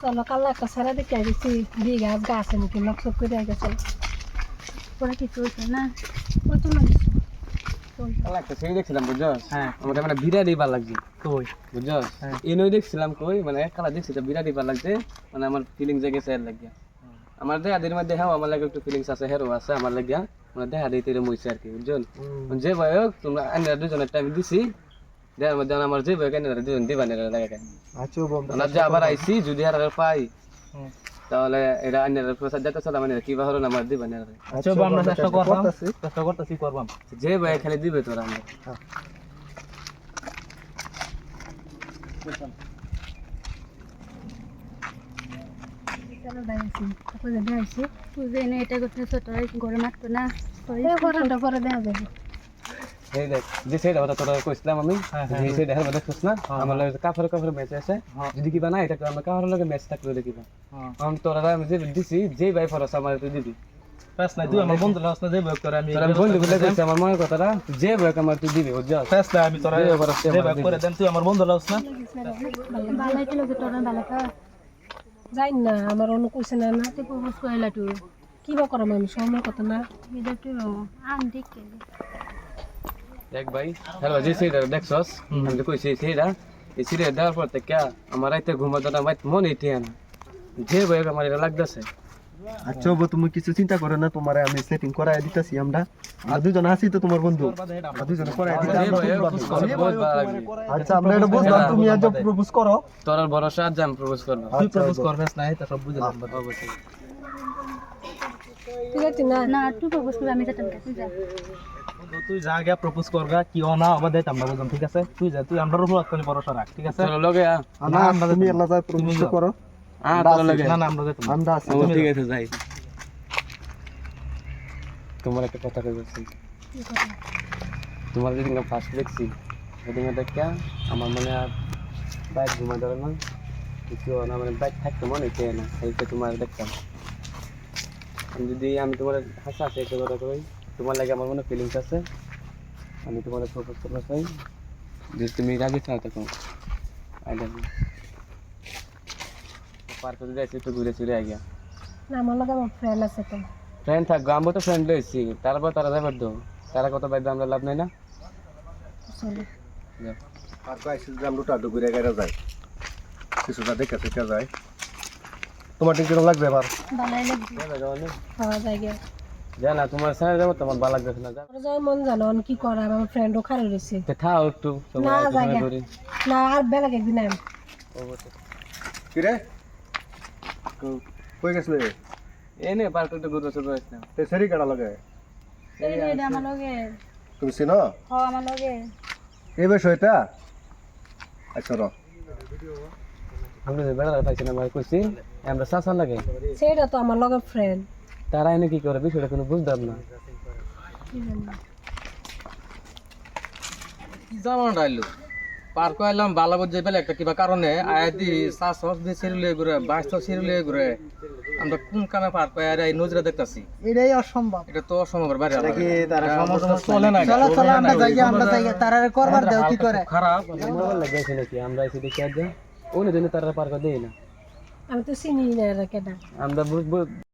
চলো কাল একটা সারা দেখে গেছি দিয়ে গাছ গাছ নাকি লক্ষ করে গেছে পরে কিছু হয়েছে না ওই তো না হ্যাঁ আমার মানে বুঝছ হ্যাঁ। মানে মানে আমার ফিলিংস লাগিয়া আমার দেহা দিনের মধ্যে হ্যাঁ আমার লাগে একটু ফিলিংস আছে হেরো আছে আমার লাগিয়া মানে দেহা দিতে এরম হইছে আর কি বুঝছেন যে ভয় হোক তোমরা আইনারা দুজনের টাইম দিছি দেহার মধ্যে আমার যে ভয় আইনারা দুজন দিবা না লাগে আচ্ছা আমরা যে আবার আইছি যদি আর পাই তাহলে এটা আইনারা প্রসাদ যেতে চলে মানে কি বাহরন আমার দিবা না আচ্ছা আমরা চেষ্টা করবাম চেষ্টা করতেছি করবাম যে ভয় খালি দিবে তোরা আমরা এটা করতে ছোটরা ঘরে মারতো না পরে পরে দেখা যাবে এই দেখ যে কথা তোরা কইছিলাম আমি হ্যাঁ, হ্যাঁ, যে সেটা না হ্যাঁ, আমার লাগে কাফের কাফের ম্যাচ আছে। যদি কিবা না এটা আমরা কাফের লগে ম্যাচ থাকলে দেখিবা। হ্যাঁ। আমি তোরা আমি যে দিছি যে ভাই ফরস আমার তুই দিবি। ফেস নাই তুই আমার বন্ধু লাস না দেব করে আমি তোরা বন্ধু বলে কইছি আমার মনের কথাটা যে ভাই আমার তুই দিবি নাই আমি তোরা দেব দেব আমার করে দেন তুই আমার বন্ধু লাস না? ভালো তোরা ভালো খা যাই না আমার অন্য কইছে না না তুই প্রপোজ করিলা তুই। কি বা করাম আমি সময় কথা না? এটা তুই আন দেখে দেখ ভাই হ্যালো যে সেটা দেখছস? আমি তো কইছি সেটা এই সিরে দেওয়ার পর থেকে আমার রাইতে ঘুমাতে না মাইত মনে ইটিয়া না। যে ভাই আমার এটা লাগতেছে। আচ্ছা বাবু, তুমি কিছু চিন্তা করো না তোমার আমি সেটিং করাই দিতেছি আমরা। আর দুজন আছি তো তোমার বন্ধু। আর দুজনে করাই দিতে যে আমরা ভাই খুব প্রপোজ ভালো। করে বহুত ভালো লাগবে আচ্ছা আমরা এটা বুঝলাম তুমি আজ প্রপোজ করো। তোর ভরসা আজ আমি প্রপোজ করব। তুই প্রপোজ কর ফেস নাই তো সব বুঝলাম অবশ্যই। না। না তুই প্রপোজ করবি আমি যেতাম কাছে যা। তুই যা গিয়া প্রপোজ করগা কি না আবার দেখ আমরা বুঝলাম ঠিক আছে? তুই যা তুই আমরা উপর আত্মনি ভরসা রাখ ঠিক আছে? তোর লগে আ। না তুমি আল্লাহ যা প্রপোজ করো। আ তোর লগে না না আমরা যেতাম আমরা আছি ঠিক আছে যাই। তোমার একটা কথা কই বলছি তোমার যেদিন ফার্স্ট দেখছি সেদিন দেখা আমার মনে আর বাইক ঘুমা ধরে না। কিছু না মানে বাইক থাকতে মনে চেয়ে না সেইটা তোমার দেখতাম। যদি আমি তোমার হাসা আছে একটা কথা কই তোমার লাগে আমার মনে ফিলিংস আছে। আমি তোমার প্রপোজ করতে চাই যদি তুমি রাজি থাও তখন। আই লাভ ইউ পার্কে যাইছি একটু ঘুরে ফিরে আগে না আমার লগে আমার ফ্রেন্ড আছে তো। ফ্রেন্ড থাকব আমরা তো ফ্রেন্ড লইছি তারপর তারা যাবার দো তারা কত বাইরে আমরা লাভ নাই না? চলো। যাও। আর কয়েকশো গ্রাম দুটো ঘুরে গেলে যায় কিছুটা দেখে থেকে যায় তোমার ঠিক কীরকম লাগবে এবার? ভালোই লাগবে। যাবে, যাও নি। খাওয়া যায় গিয়ে। যা না তোমার সাথে যাব তোমার ভালো লাগবে না যাও মন জানো আমি কি করা আমার ফ্রেন্ডও খারাপ রয়েছে। তো থাও একটু না, জায়গা। না আর বেলা একদিন আইম কি রে? কই গেছিলে এনে পার্কে একটু ঘুরে চলে আসলাম। তে সেরি কাটা লাগে? এই যে এটা আমার লগে। তুমি চিনো? হ আমার লগে। এই বিষয়টা আচ্ছা র। আমরা যে বেড়া পাইছি না আমার কইছি আমরা শাসন লাগে। সেটা তো আমার লগে ফ্রেন্ড তারা এনে কি করে? বিষয়টা কোনো বুঝতাম না। কি জামান রাইলো পার কইলাম বালা বুঝে পেলে একটা কিবা কারণে আয় দি শ্বাস হস দিয়ে সিরুলে ঘুরে বাইশ তো সিরুলে ঘুরে আমরা কোন কামে পার কই আর এই নজরে দেখতাছি। এটাই অসম্ভব। এটা তো অসম্ভব বাইরে নাকি তারা এটা সমস্যা চলে না চলো চলো আমরা যাই আমরা যাই তারা করবার দেও কি করে? খারাপ। মোবাইল লাগাইছে নাকি আমরা এসে দেখি আজ অন্য জন্য তারা করে দেয় না আমি তো চিনি না কেটা আমরা বুঝব